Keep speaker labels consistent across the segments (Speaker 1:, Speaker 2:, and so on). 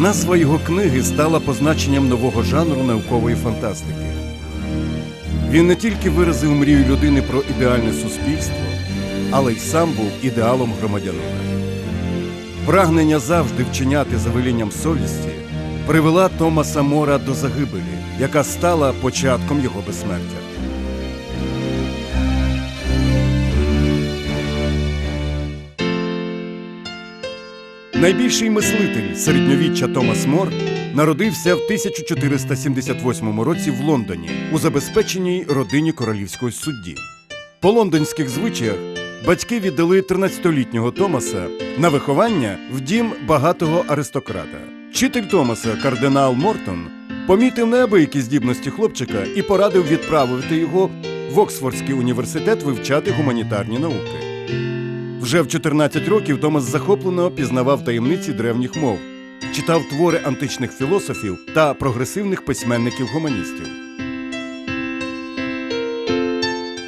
Speaker 1: Назва його книги стала позначенням нового жанру наукової фантастики. Він не тільки виразив мрію людини про ідеальне суспільство, але й сам був ідеалом громадянина. Прагнення завжди вчиняти за велінням совісті привела Томаса Мора до загибелі, яка стала початком його безсмертя. Найбільший мислитель середньовіччя Томас Мор народився в 1478 році в Лондоні у забезпеченій родині королівського судді. По лондонських звичаях батьки віддали 13-літнього Томаса на виховання в дім багатого аристократа. Вчитель Томаса, кардинал Мортон, помітив неабиякі здібності хлопчика і порадив відправити його в Оксфордський університет вивчати гуманітарні науки. Вже в 14 років Томас захоплено пізнавав таємниці древніх мов, читав твори античних філософів та прогресивних письменників-гуманістів.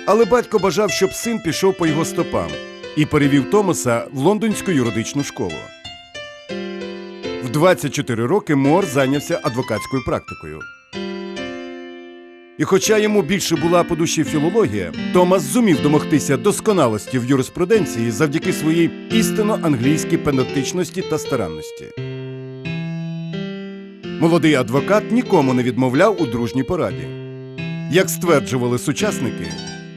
Speaker 1: Але батько бажав, щоб син пішов по його стопам і перевів Томаса в лондонську юридичну школу. В 24 роки Мор зайнявся адвокатською практикою. І хоча йому більше була по душі філологія, Томас зумів домогтися досконалості в юриспруденції завдяки своїй істинно англійській педантичності та старанності. Молодий адвокат нікому не відмовляв у дружній пораді. Як стверджували сучасники,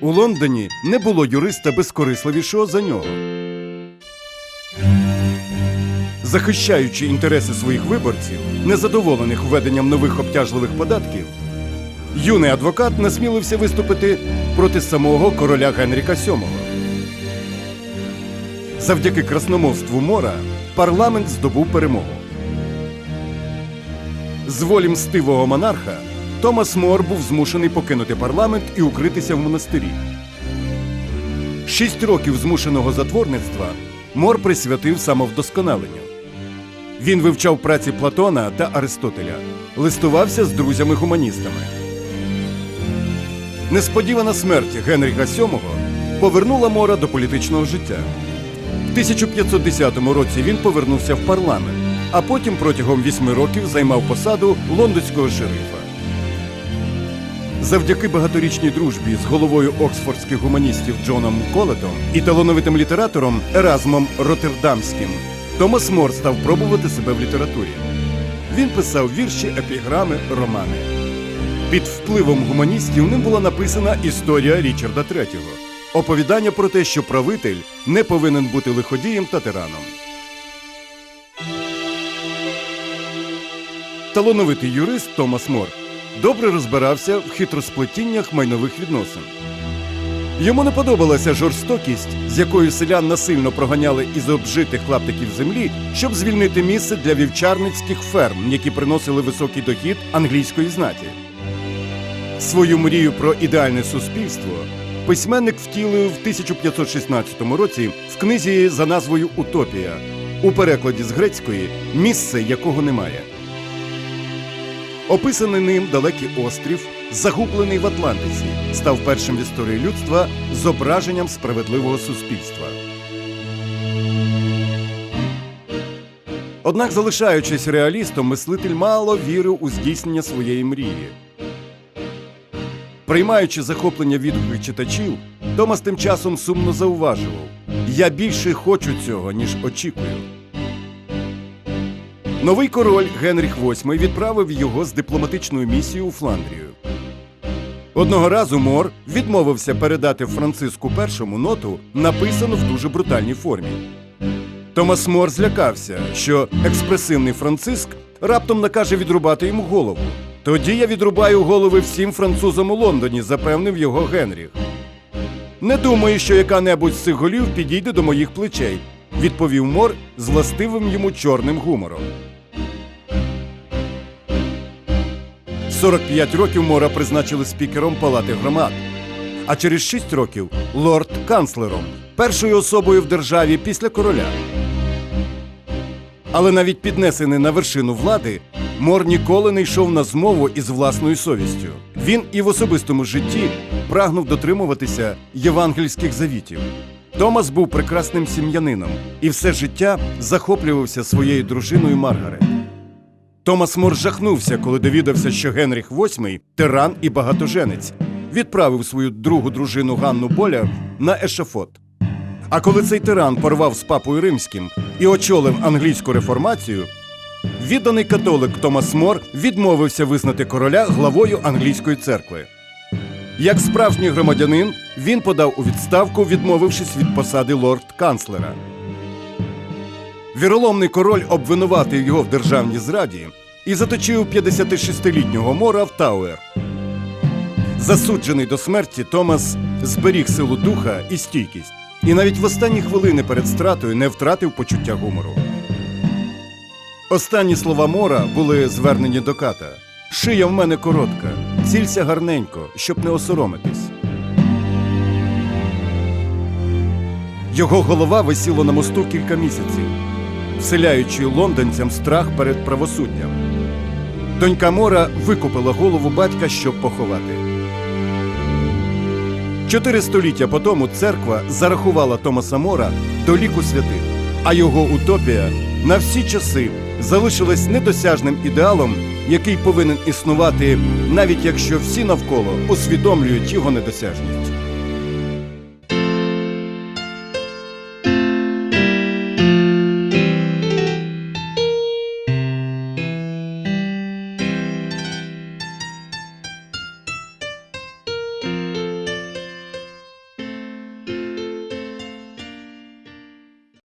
Speaker 1: у Лондоні не було юриста безкорисливішого за нього. Захищаючи інтереси своїх виборців, незадоволених введенням нових обтяжливих податків, юний адвокат насмілився виступити проти самого короля Генріка VII. Завдяки красномовству Мора парламент здобув перемогу. З волі мстивого монарха Томас Мор був змушений покинути парламент і укритися в монастирі. Шість років змушеного затворництва Мор присвятив самовдосконаленню. Він вивчав праці Платона та Аристотеля, листувався з друзями-гуманістами. Несподівана смерть Генріха VII повернула Мора до політичного життя. В 1510 році він повернувся в парламент, а потім протягом вісьми років займав посаду лондонського шерифа. Завдяки багаторічній дружбі з головою оксфордських гуманістів Джоном Колетом і талановитим літератором Еразмом Роттердамським Томас Мор став пробувати себе в літературі. Він писав вірші, епіграми, романи. Під впливом гуманістів ним була написана історія Річарда III. Оповідання про те, що правитель не повинен бути лиходієм та тираном. Талановитий юрист Томас Мор добре розбирався в хитросплетіннях майнових відносин. Йому не подобалася жорстокість, з якою селян насильно проганяли із обжитих клаптиків землі, щоб звільнити місце для вівчарницьких ферм, які приносили високий дохід англійської знаті. Свою мрію про ідеальне суспільство письменник втілив в 1516 році в книзі за назвою Утопія у перекладі з грецької місце якого немає. Описаний ним далекий острів, загублений в Атлантиці, став першим в історії людства зображенням справедливого суспільства. Однак, залишаючись реалістом, мислитель мало вірив у здійснення своєї мрії. Приймаючи захоплення відгуків читачів, Томас тим часом сумно зауважував: Я більше хочу цього, ніж очікую. Новий король Генріх VIII відправив його з дипломатичною місією у Фландрію. Одного разу Мор відмовився передати Франциску І ноту, написану в дуже брутальній формі. Томас Мор злякався, що експресивний Франциск раптом накаже відрубати йому голову. Тоді я відрубаю голови всім французам у Лондоні, запевнив його Генріх. Не думаю, що яка-небудь з цих голів підійде до моїх плечей, відповів Мор з властивим йому чорним гумором. 45 років Мора призначили спікером Палати громад, а через 6 років лорд-канцлером, першою особою в державі після короля. Але навіть піднесений на вершину влади, Мор ніколи не йшов на змову із власною совістю. Він і в особистому житті прагнув дотримуватися євангельських завітів. Томас був прекрасним сім'янином і все життя захоплювався своєю дружиною Маргарет. Томас Мор жахнувся, коли довідався, що Генріх VIII – тиран і багатоженець, відправив свою другу дружину Ганну Боля на ешафот. А коли цей тиран порвав з папою римським і очолив англійську реформацію, відданий католик Томас Мор відмовився визнати короля главою англійської церкви. Як справжній громадянин, він подав у відставку, відмовившись від посади лорд-канцлера. Віроломний король обвинуватив його в державній зраді і заточив 56-літнього мора в Тауер. Засуджений до смерті, Томас зберіг силу духа і стійкість, і навіть в останні хвилини перед стратою не втратив почуття гумору. Останні слова Мора були звернені до ката. Шия в мене коротка, цілься гарненько, щоб не осоромитись. Його голова висіла на мосту кілька місяців, вселяючи лондонцям страх перед правосуддям. Донька Мора викупила голову батька, щоб поховати. Чотири століття по тому церква зарахувала Томаса Мора до ліку святих, а його утопія на всі часи залишилась недосяжним ідеалом, який повинен існувати, навіть якщо всі навколо усвідомлюють його недосяжність.